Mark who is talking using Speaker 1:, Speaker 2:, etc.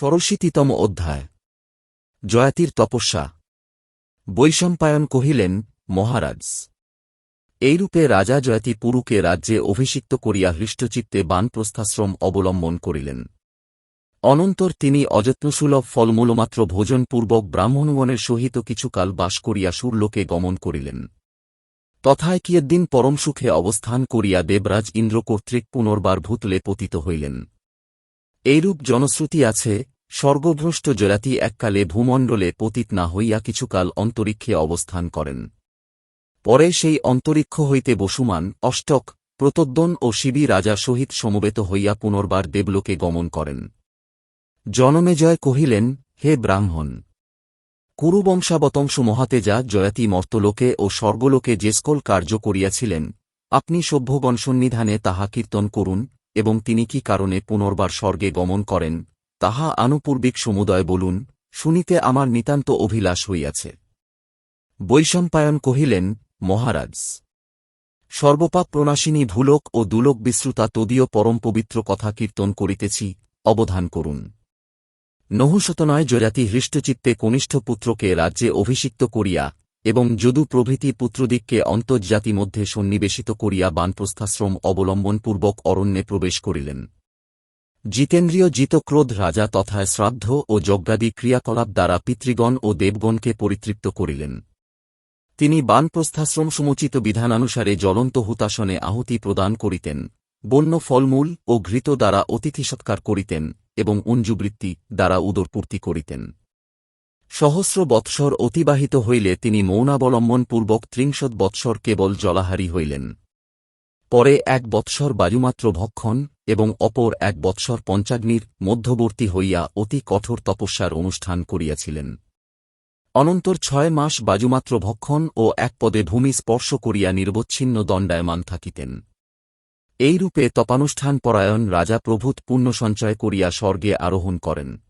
Speaker 1: ষোড়শীতিতম অধ্যায়। জয়াতির তপস্যা। বৈশম্পায়ন কহিলেন, মহারাজ, এইরূপে রাজা জয়াতি পুরুকে রাজ্যে অভিষিক্ত করিয়া হৃষ্টচিত্তে বানপ্রস্থাশ্রম অবলম্বন করিলেন। অনন্তর তিনি অযত্নসুলভ ফলমূলমাত্র ভোজনপূর্বক ব্রাহ্মণগণের সহিত কিছুকাল বাস করিয়া সুরলোকে গমন করিলেন। তথায় কিয়দ্দিন পরম সুখে অবস্থান করিয়া দেবরাজ ইন্দ্র কর্তৃক পুনর্বার ভূতলে পতিত হইলেন। এইরূপ জনশ্রুতি আছে, স্বর্গভ্রষ্ট জরাতি এককালে ভূমণ্ডলে পতিত না হইয়া কিছুকাল অন্তরিক্ষে অবস্থান করেন। পরে সেই অন্তরিক্ষ হইতে বসুমান অষ্টক প্রতদ্দন ও শিবি রাজা সহিত সমবেত হইয়া পুনর্বার দেবলোকে গমন করেন। জনমেজয় কহিলেন, হে ব্রাহ্মণ! কুরুবংশাবতংশ মহাতেজা জয়াতি মর্তলোকে ও স্বর্গলোকে যে সকল কার্য করিয়াছিলেন, আপনি সভ্যগণ সন্নিধানে তাহা কীর্তন করুন এবং তিনি কি কারণে পুনর্বার স্বর্গে গমন করেন, তাহা আনুপূর্বিক সমুদয় বলুন, শুনিতে আমার নিতান্ত অভিলাষ হইয়াছে। বৈশম্পায়ন কহিলেন, মহারাজ, সর্বপাপ প্রণাশিনী ভূলোক ও দুলোক বিশ্রুতা তদীয় পরম পবিত্র কথা কীর্তন করিতেছি, অবধান করুন। নহুশতনয় জজাতি হৃষ্টচিত্তে কনিষ্ঠ পুত্রকে রাজ্যে অভিষিক্ত করিয়া এবং যদু প্রভৃতি পুত্রদিককে অন্তর্জাতি মধ্যে সন্নিবেশিত করিয়া বানপ্রস্থাশ্রম অবলম্বনপূর্বক অরণ্যে প্রবেশ করিলেন। জিতেন্দ্রীয় জিতক্রোধ রাজা তথায় শ্রাদ্ধ ও যজ্ঞাদি ক্রিয়াকলাপ দ্বারা পিতৃগণ ও দেবগণকে পরিতৃপ্ত করিলেন। তিনি বানপ্রস্থাশ্রম সমুচিত বিধানানুসারে জ্বলন্ত হুতাসনে আহুতি প্রদান করিতেন, বন্য ফলমূল ও ঘৃত দ্বারা অতিথি সৎকার করিতেন এবং উঞ্জুবৃত্তি দ্বারা উদরপূর্তি করিতেন। সহস্র বৎসর অতিবাহিত হইলে তিনি মৌনাবলম্বনপূর্বক ত্রিংশৎ বৎসর কেবল জলাহারী হইলেন। পরে এক বৎসর বায়ুমাত্র ভক্ষণ এবং অপর এক বৎসর পঞ্চাগ্নির মধ্যবর্তী হইয়া অতি কঠোর তপস্যার অনুষ্ঠান করিয়াছিলেন। অনন্তর ছয় মাস বাজুমাত্র ভক্ষণ ও এক পদে ভূমি স্পর্শ করিয়া নির্বচ্ছিন্ন দণ্ডায়মান থাকিতেন। এইরূপে তপানুষ্ঠান পরায়ণ রাজা প্রভূত পুণ্য সঞ্চয় করিয়া স্বর্গে আরোহণ করেন।